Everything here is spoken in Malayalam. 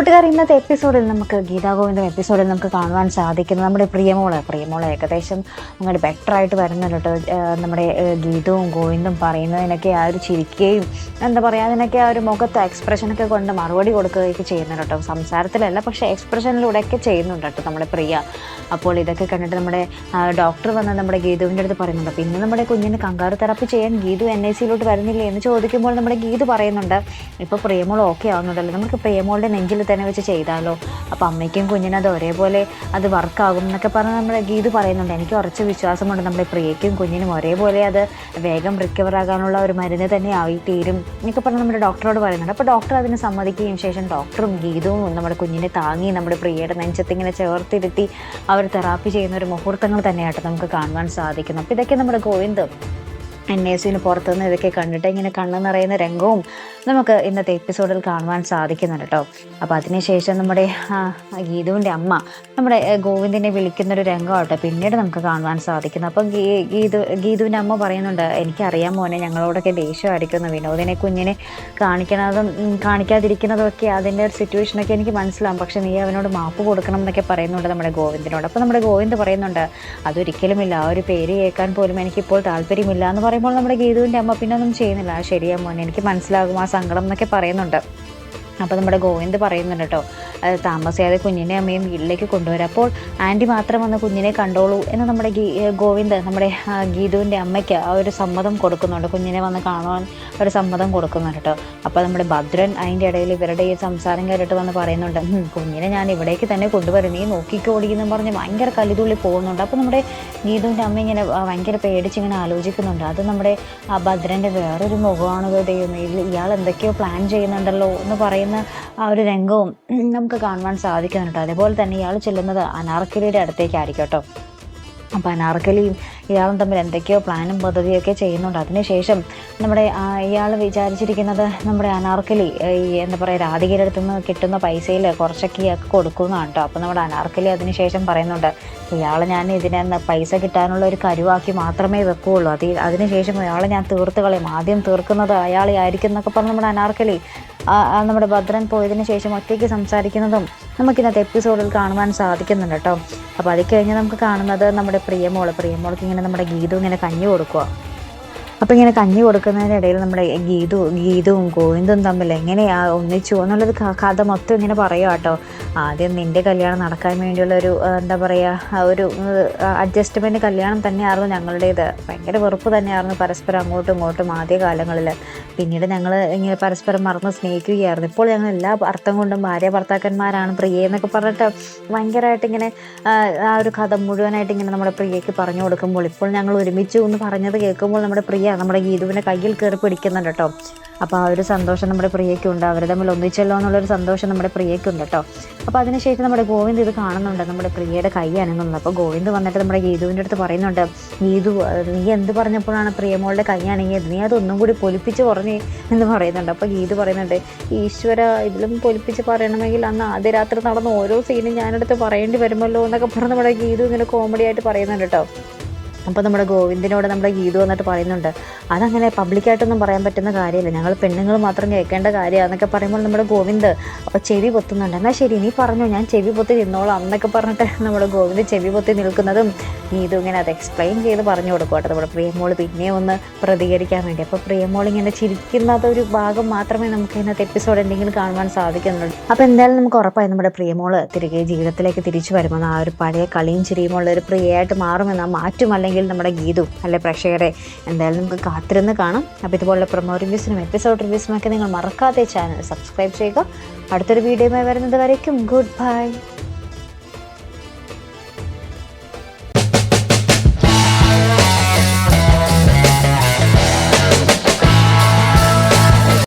കൂട്ടുകാർ ഇന്നത്തെ എപ്പിസോഡിൽ നമുക്ക് ഗീതാ ഗോവിന്ദം എപ്പിസോഡിൽ നമുക്ക് കാണുവാൻ സാധിക്കുന്നത് നമ്മുടെ പ്രിയമോൾ പ്രിയമോൾ ഏകദേശം അങ്ങോട്ട് ബെറ്റർ ആയിട്ട് വരുന്നുണ്ട് നമ്മുടെ ഗീതവും ഗോവിന്ദും പറയുന്നതിനൊക്കെ ആ ഒരു ചിരിക്കുകയും എന്താ പറയുക അതിനൊക്കെ ആ ഒരു മുഖത്ത് എക്സ്പ്രഷനൊക്കെ കൊണ്ട് മറുപടി കൊടുക്കുകയൊക്കെ ചെയ്യുന്നുണ്ട് കേട്ടോ. സംസാരത്തിലല്ല പക്ഷേ എക്സ്പ്രഷനിലൂടെയൊക്കെ ചെയ്യുന്നുണ്ട് കേട്ടോ നമ്മുടെ പ്രിയ. അപ്പോൾ ഇതൊക്കെ കണ്ടിട്ട് നമ്മുടെ ഡോക്ടർ വന്ന് നമ്മുടെ ഗീതുവിന്റെ അടുത്ത് പറയുന്നുണ്ട് പിന്നെ നമ്മുടെ കുഞ്ഞിന് കങ്കാറ് തെറാപ്പി ചെയ്യാൻ ഗീതു എൻ ഐ സിയിലോട്ട് വരുന്നില്ലേ? എന്ന് ചോദിക്കുമ്പോൾ നമ്മുടെ ഗീതു പറയുന്നുണ്ട് ഇപ്പോൾ പ്രിയമോൾ ഓക്കെ ആവുന്നുണ്ടല്ലോ. നമുക്ക് പ്രിയമോളുടെ നെഞ്ചിൽ തന്നെ വെച്ച് ചെയ്താലോ? അപ്പോൾ അമ്മയ്ക്കും കുഞ്ഞിനും അത് ഒരേപോലെ അത് വർക്കാകും എന്നൊക്കെ പറഞ്ഞ് നമ്മുടെ ഗീത് പറയുന്നുണ്ട്. എനിക്ക് ഉറച്ച വിശ്വാസമുണ്ട് നമ്മുടെ പ്രിയയ്ക്കും കുഞ്ഞിനും ഒരേപോലെ അത് വേഗം റിക്കവർ ആകാനുള്ള ഒരു മരുന്ന് തന്നെ ആയി തീരും എന്നൊക്കെ പറഞ്ഞ് നമ്മുടെ ഡോക്ടറോട് പറയുന്നുണ്ട്. അപ്പോൾ ഡോക്ടർ അതിന് സമ്മതിക്കുകയും ശേഷം ഡോക്ടറും ഗീതവും നമ്മുടെ കുഞ്ഞിനെ താങ്ങി നമ്മുടെ പ്രിയയുടെ നെഞ്ചത്ത് ഇങ്ങനെ ചേർത്തിരുത്തി അവർ തെറാപ്പി ചെയ്യുന്ന ഒരു മുഹൂർത്തങ്ങൾ തന്നെയായിട്ട് നമുക്ക് കാണുവാൻ സാധിക്കുന്നു. അപ്പോൾ ഇതൊക്കെ നമ്മുടെ ഗോവിന്ദ് എൻ എ സിന് പുറത്തുനിന്ന് ഇതൊക്കെ കണ്ടിട്ട് ഇങ്ങനെ കണ്ണു നിറയുന്ന രംഗവും നമുക്ക് ഇന്നത്തെ എപ്പിസോഡിൽ കാണുവാൻ സാധിക്കുന്നുണ്ട് കേട്ടോ അപ്പോൾ അതിനുശേഷം നമ്മുടെ ഗീതുവിന്റെ അമ്മ നമ്മുടെ ഗോവിന്ദിനെ വിളിക്കുന്നൊരു രംഗമാട്ടോ പിന്നീട് നമുക്ക് കാണുവാൻ സാധിക്കുന്നു. അപ്പോൾ ഗീതു ഗീതുവിന്റെ അമ്മ പറയുന്നുണ്ട് എനിക്കറിയാം മോനെ ഞങ്ങളോടൊക്കെ ദേഷ്യമായിരിക്കുന്നു. വിനോദിനെ കുഞ്ഞിനെ കാണിക്കണതും കാണിക്കാതിരിക്കുന്നതും ഒക്കെ അതിന്റെ ഒരു സിറ്റുവേഷനൊക്കെ എനിക്ക് മനസ്സിലാവും. പക്ഷേ നീ അവനോട് മാപ്പ് കൊടുക്കണം എന്നൊക്കെ പറയുന്നുണ്ട് നമ്മുടെ ഗോവിന്ദിനോട്. അപ്പോൾ നമ്മുടെ ഗോവിന്ദ് പറയുന്നുണ്ട് അതൊരിക്കലുമില്ല. ആ ഒരു പേര് കേൾക്കാൻ പോലും എനിക്കിപ്പോൾ താല്പര്യമില്ല. എന്ന് പറയുമ്പോൾ നമ്മുടെ ഗീതുവിന്റെ അമ്മ പിന്നെ ഒന്നും ചെയ്യുന്നില്ല ശരിയാ മോനെ എനിക്ക് മനസ്സിലാകും. ആ സങ്കടം എന്നൊക്കെ പറയുന്നുണ്ട്. അപ്പോൾ നമ്മുടെ ഗോവിന്ദ് പറയുന്നുണ്ട് കേട്ടോ താമസിയാതെ കുഞ്ഞിനെ അമ്മയും വീട്ടിലേക്ക് കൊണ്ടുവരാം. അപ്പോൾ ആന്റി മാത്രം വന്ന് കുഞ്ഞിനെ കണ്ടോളൂ എന്ന് നമ്മുടെ ഗോവിന്ദ് നമ്മുടെ ഗീതുവിന്റെ അമ്മയ്ക്ക് ആ ഒരു സമ്മതം കൊടുക്കുന്നുണ്ട്. കുഞ്ഞിനെ വന്ന് കാണുവാൻ ഒരു സമ്മതം കൊടുക്കുന്നുണ്ട് കേട്ടോ. അപ്പോൾ നമ്മുടെ ഭദ്രൻ അതിന്റെ ഇടയിൽ ഇവരുടെ ഈ സംസാരം കേട്ടിട്ട് വന്ന് പറയുന്നുണ്ട് കുഞ്ഞിനെ ഞാൻ ഇവിടേക്ക് തന്നെ കൊണ്ടുവരും. നീ നോക്കിക്കോടി എന്ന് പറഞ്ഞ് ഭയങ്കര കലിതുള്ളി പോകുന്നുണ്ട്. അപ്പോൾ നമ്മുടെ ഗീതുവിന്റെ അമ്മ ഇങ്ങനെ ഭയങ്കര പേടിച്ച് ഇങ്ങനെ ആലോചിക്കുന്നുണ്ട്. അത് നമ്മുടെ ഭദ്രന്റെ വേറൊരു മുഖമാണ് ഇയാൾ എന്തൊക്കെയോ പ്ലാൻ ചെയ്യുന്നുണ്ടല്ലോ എന്ന് പറയുന്ന ആ ഒരു രംഗവും നമുക്ക് കാണുവാൻ സാധിക്കുന്നുണ്ട്. അതേപോലെ തന്നെ ഇയാൾ ചെല്ലുന്നത് അനാർക്കലിയുടെ അടുത്തേക്കായിരിക്കും കേട്ടോ. അപ്പോൾ അനാർക്കലിയും ഇയാളും തമ്മിൽ എന്തൊക്കെയോ പ്ലാനും പദ്ധതിയൊക്കെ ചെയ്യുന്നുണ്ട്. അതിനുശേഷം നമ്മുടെ ഇയാൾ വിചാരിച്ചിരിക്കുന്നത് നമ്മുടെ അനാർക്കലി ഈ എന്താ പറയുക രാധികയുടെ അടുത്ത് നിന്ന് കിട്ടുന്ന പൈസയിൽ കുറച്ചൊക്കെ ഇയാൾക്ക് കൊടുക്കുന്നതാണ് കേട്ടോ. അപ്പോൾ നമ്മുടെ അനാർക്കലി അതിനുശേഷം പറയുന്നുണ്ട് ഇയാളെ ഞാൻ ഇതിനെ പൈസ കിട്ടാനുള്ള ഒരു കരുവാക്കി മാത്രമേ വെക്കുകയുള്ളൂ അത് അതിനുശേഷം ഇയാളെ ഞാൻ തീർത്ത് കളയും. ആദ്യം തീർക്കുന്നത് അയാളെ ആയിരിക്കും എന്നൊക്കെ പറഞ്ഞ് നമ്മുടെ അനാർക്കലി നമ്മുടെ ഭദ്രൻ പോയതിന് ശേഷം ഒറ്റയ്ക്ക് സംസാരിക്കുന്നതും നമുക്കിന്നത്തെ എപ്പിസോഡിൽ കാണുവാൻ സാധിക്കുന്നുണ്ട് കേട്ടോ. അപ്പോൾ അത് കഴിഞ്ഞ് നമുക്ക് കാണുന്നത് നമ്മുടെ പ്രിയമോൾ. പ്രിയമോൾക്ക് ഇങ്ങനെ നമ്മുടെ ഗീതു ഇങ്ങനെ കഞ്ഞി കൊടുക്കുക അപ്പോൾ ഇങ്ങനെ കഞ്ഞി കൊടുക്കുന്നതിനിടയിൽ നമ്മുടെ ഗീതു ഗീതുവും ഗോവിന്ദും തമ്മിൽ എങ്ങനെയാ ഒന്നിച്ചു എന്നുള്ളത് കഥ മൊത്തം ഇങ്ങനെ പറയുക കേട്ടോ. ആദ്യം നിന്റെ കല്യാണം നടക്കാൻ വേണ്ടിയുള്ള ഒരു എന്താ പറയുക ഒരു അഡ്ജസ്റ്റ്മെന്റ് കല്യാണം തന്നെയായിരുന്നു ഞങ്ങളുടേത്. ഭയങ്കര വെറുപ്പ് തന്നെയായിരുന്നു പരസ്പരം അങ്ങോട്ടും ഇങ്ങോട്ടും ആദ്യ കാലങ്ങളിൽ പിന്നീട് ഞങ്ങൾ ഇങ്ങനെ പരസ്പരം മറന്ന് സ്നേഹിക്കുകയായിരുന്നു. ഇപ്പോൾ ഞങ്ങൾ എല്ലാ അർത്ഥം കൊണ്ടും ഭാര്യ ഭർത്താക്കന്മാരാണ് പ്രിയ എന്നൊക്കെ പറഞ്ഞിട്ട് ഭയങ്കരമായിട്ട് ഇങ്ങനെ ആ, ഒരു കഥ മുഴുവനായിട്ട് ഇങ്ങനെ നമ്മുടെ പ്രിയയ്ക്ക് പറഞ്ഞു കൊടുക്കുമ്പോൾ ഇപ്പോൾ ഞങ്ങൾ ഒരുമിച്ചു എന്ന് പറഞ്ഞത് കേൾക്കുമ്പോൾ നമ്മുടെ പ്രിയ നമ്മുടെ ഗീതുവിനെ കയ്യിൽ കയറി പിടിക്കുന്നുണ്ട് കേട്ടോ. അപ്പോൾ ആ ഒരു സന്തോഷം നമ്മുടെ പ്രിയയ്ക്കുണ്ട്. അവർ തമ്മിൽ ഒന്നിച്ചല്ലോ എന്നുള്ളൊരു സന്തോഷം നമ്മുടെ പ്രിയയ്ക്കുണ്ട് കേട്ടോ അപ്പോൾ അതിനുശേഷം നമ്മുടെ ഗോവിന്ദ് ഇത് കാണുന്നുണ്ട്. നമ്മുടെ പ്രിയയുടെ കൈ അനങ്ങുന്നത് അപ്പോൾ ഗോവിന്ദ് വന്നിട്ട് നമ്മുടെ ഗീതുവിന്റെ അടുത്ത് പറയുന്നുണ്ട് ഗീതു നീ എന്ത് പറഞ്ഞപ്പോഴാണ് പ്രിയമോളുടെ കൈ അനങ്ങിയത്? നീ അതൊന്നും കൂടി പൊലിപ്പിച്ച് പറഞ്ഞേ എന്ന് പറയുന്നുണ്ട്. അപ്പോൾ ഗീതു പറയുന്നുണ്ട് ഈശ്വര ഇതിലും പൊലിപ്പിച്ച് പറയണമെങ്കിൽ അന്ന് ആദ്യ രാത്രി നടന്ന ഓരോ സീനും ഞാനെടുത്ത് പറയേണ്ടി വരുമല്ലോ എന്നൊക്കെ പറഞ്ഞ് നമ്മുടെ ഗീതു ഇങ്ങനെ കോമഡി ആയിട്ട് പറയുന്നുണ്ട് കേട്ടോ അപ്പോൾ നമ്മുടെ ഗോവിന്ദിനോട് നമ്മുടെ ഗീതു വന്നിട്ട് പറയുന്നുണ്ട് അതങ്ങനെ പബ്ലിക്കായിട്ടൊന്നും പറയാൻ പറ്റുന്ന കാര്യമില്ല. ഞങ്ങൾ പെണ്ണുങ്ങൾ മാത്രം കേൾക്കേണ്ട കാര്യമാണെന്നൊക്കെ പറയുമ്പോൾ നമ്മുടെ ഗോവിന്ദ് അപ്പോൾ ചെവി പൊത്തുന്നുണ്ട്. എന്നാൽ ശരി നീ പറഞ്ഞു. ഞാൻ ചെവി പൊത്തി നിന്നോളാം എന്നൊക്കെ പറഞ്ഞിട്ട് നമ്മുടെ ഗോവിന്ദ് ചെവി പൊത്തി നിൽക്കുന്നതും ഗീതു ഇങ്ങനെ അത് എക്സ്പ്ലെയിൻ ചെയ്ത് പറഞ്ഞു കൊടുക്കും കേട്ടോ. നമ്മുടെ പ്രിയമോൾ പിന്നെ ഒന്ന് പ്രതികരിക്കാൻ വേണ്ടി. അപ്പോൾ പ്രിയമോൾ ഇങ്ങനെ ചിരിക്കുന്നത് ഒരു ഭാഗം മാത്രമേ നമുക്ക് ഇന്നത്തെ എപ്പിസോഡ് എന്തെങ്കിലും കാണുവാൻ സാധിക്കുന്നുള്ളൂ. അപ്പോൾ എന്തായാലും നമുക്ക് ഉറപ്പായി നമ്മുടെ പ്രിയമോൾ തിരികെ ജീവിതത്തിലേക്ക് തിരിച്ചു വരുമെന്ന് ആ ഒരു പഴയ കളിയും ചിരിയുമുള്ള ഒരു പ്രിയയായിട്ട് മാറുമെന്ന് ആ മാറ്റും അല്ലെങ്കിൽ നമ്മുടെ ഗീതു അല്ലെ പ്രേക്ഷകരെ എന്തായാലും നമുക്ക് കാത്തിരുന്ന് കാണാം. അപ്പോൾ ഇതുപോലുള്ള പ്രൊമോ റിവ്യൂസിനും എപ്പിസോഡ് റിവ്യൂസിനും ഒക്കെ നിങ്ങൾ മറക്കാതെ ചാനൽ സബ്സ്ക്രൈബ് ചെയ്യുക. അടുത്തൊരു വീഡിയോയുമായി വരുന്നത് വരയ്ക്കും. Good bye